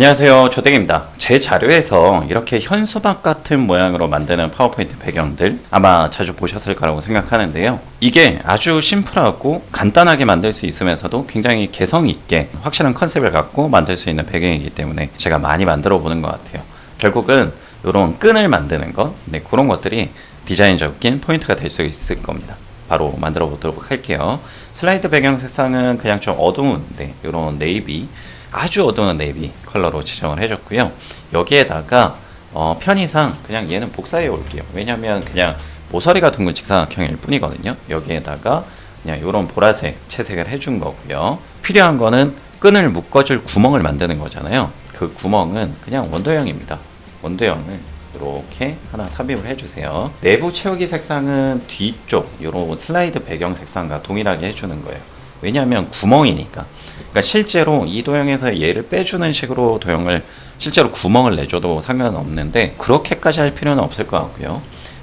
안녕하세요. 조댕입니다. 제 자료에서 이렇게 현수막 같은 모양으로 만드는 파워포인트 배경들 아마 자주 보셨을 거라고 생각하는데요. 이게 아주 심플하고 간단하게 만들 수 있으면서도 굉장히 개성 있게 확실한 컨셉을 갖고 만들 수 있는 배경이기 때문에 제가 많이 만들어 보는 것 같아요. 결국은 이런 끈을 만드는 것 네, 그런 것들이 디자인적인 포인트가 될 수 있을 겁니다. 바로 만들어 보도록 할게요. 슬라이드 배경 색상은 그냥 좀 어두운 네, 이런 네이비 아주 어두운 네이비 컬러로 지정을 해줬고요. 여기에다가 어, 편의상 그냥 얘는 복사해 올게요. 왜냐면 그냥 모서리가 둥근 직사각형일 뿐이거든요. 여기에다가 그냥 이런 보라색 채색을 해준 거고요. 필요한 거는 끈을 묶어줄 구멍을 만드는 거잖아요. 그 구멍은 그냥 원도형입니다. 원도형을 이렇게 하나 삽입을 해주세요. 내부 채우기 색상은 뒤쪽 이런 슬라이드 배경 색상과 동일하게 해주는 거예요. 왜냐하면 구멍이니까. 그러니까 실제로 이 도형에서 얘를 빼주는 식으로 도형을 실제로 구멍을 내줘도 상관은 없는데 그렇게까지 할 필요는 없을 것 같고요.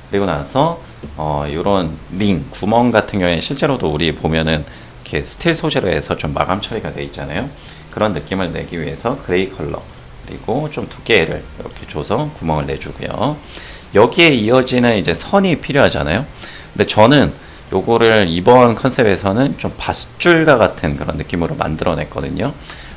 그리고 나서 어 이런 링 구멍 같은 경우에 실제로도 우리 보면은 이렇게 스틸 소재로 해서 좀 마감 처리가 돼 있잖아요. 그런 느낌을 내기 위해서 그레이 컬러 그리고 좀 두께를 이렇게 줘서 구멍을 내주고요. 여기에 이어지는 이제 선이 필요하잖아요. 근데 저는 요거를 이번 컨셉에서는 좀 밧줄과 같은 그런 느낌으로 만들어냈거든요.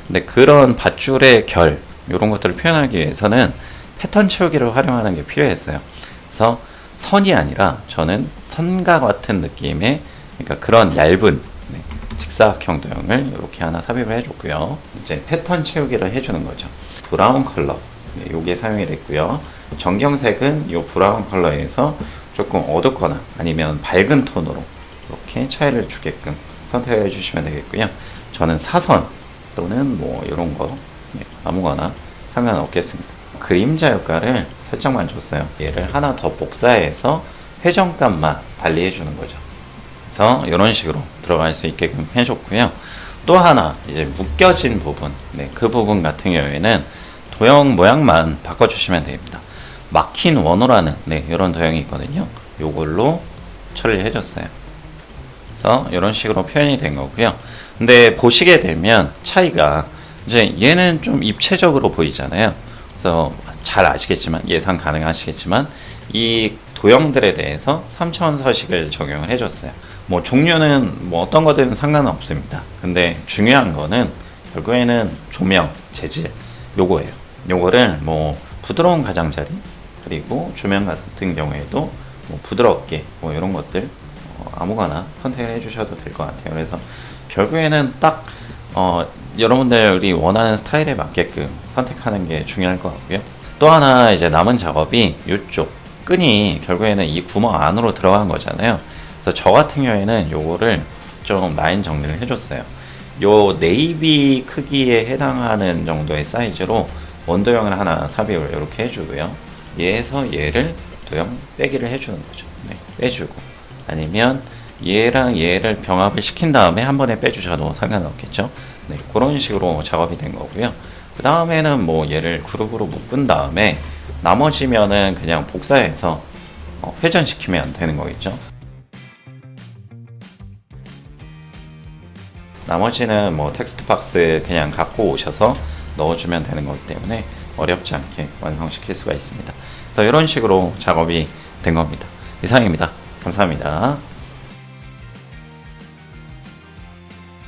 근데 그런 밧줄의 결, 이런 것들을 표현하기 위해서는 패턴 채우기를 활용하는 게 필요했어요. 그래서 선이 아니라 저는 선과 같은 느낌의 그러니까 그런 얇은 네, 직사각형 도형을 이렇게 하나 삽입을 해줬고요. 이제 패턴 채우기를 해주는 거죠. 브라운 컬러, 네, 요게 사용이 됐고요. 정경색은 이 브라운 컬러에서 조금 어둡거나 아니면 밝은 톤으로 이렇게 차이를 주게끔 선택해 주시면 되겠고요. 저는 사선 또는 뭐 이런 거 네, 아무거나 상관없겠습니다. 그림자 효과를 살짝만 줬어요. 얘를 하나 더 복사해서 회전감만 달리해 주는 거죠. 그래서 이런 식으로 들어갈 수 있게끔 해줬고요. 또 하나 이제 묶여진 부분, 네, 그 부분 같은 경우에는 도형 모양만 바꿔주시면 됩니다. 막힌 원호라는 네, 이런 도형이 있거든요. 요걸로 처리해 줬어요. 그래서 이런 식으로 표현이 된 거고요. 근데 보시게 되면 차이가 이제 얘는 좀 입체적으로 보이잖아요. 그래서 잘 아시겠지만 예상 가능하시겠지만 이 도형들에 대해서 3차원 서식을 적용을 해줬어요. 뭐 종류는 뭐 어떤 거든 상관은 없습니다. 근데 중요한 거는 결국에는 조명, 재질 요거예요. 요거를 뭐 부드러운 가장자리 그리고 조명 같은 경우에도 뭐 부드럽게 뭐 이런 것들 어, 아무거나 선택을 해주셔도 될 것 같아요. 그래서 결국에는 딱 어, 여러분들이 원하는 스타일에 맞게끔 선택하는 게 중요할 것 같고요. 또 하나 이제 남은 작업이 이쪽 끈이 결국에는 이 구멍 안으로 들어간 거잖아요. 그래서 저 같은 경우에는 요거를 좀 라인 정리를 해줬어요. 요 네이비 크기에 해당하는 정도의 사이즈로 원도형을 하나 삽입을 이렇게 해주고요. 얘에서 얘를 도형 빼기를 해주는 거죠. 네, 빼주고 아니면 얘랑 얘를 병합을 시킨 다음에 한 번에 빼주셔도 상관없겠죠. 네, 그런 식으로 작업이 된 거고요. 그 다음에는 뭐 얘를 그룹으로 묶은 다음에 나머지면은 그냥 복사해서 어, 회전시키면 되는 거겠죠. 나머지는 뭐 텍스트 박스 그냥 갖고 오셔서 넣어주면 되는 거기 때문에 어렵지 않게 완성시킬 수가 있습니다. 그래서 이런 식으로 작업이 된 겁니다. 이상입니다. 감사합니다.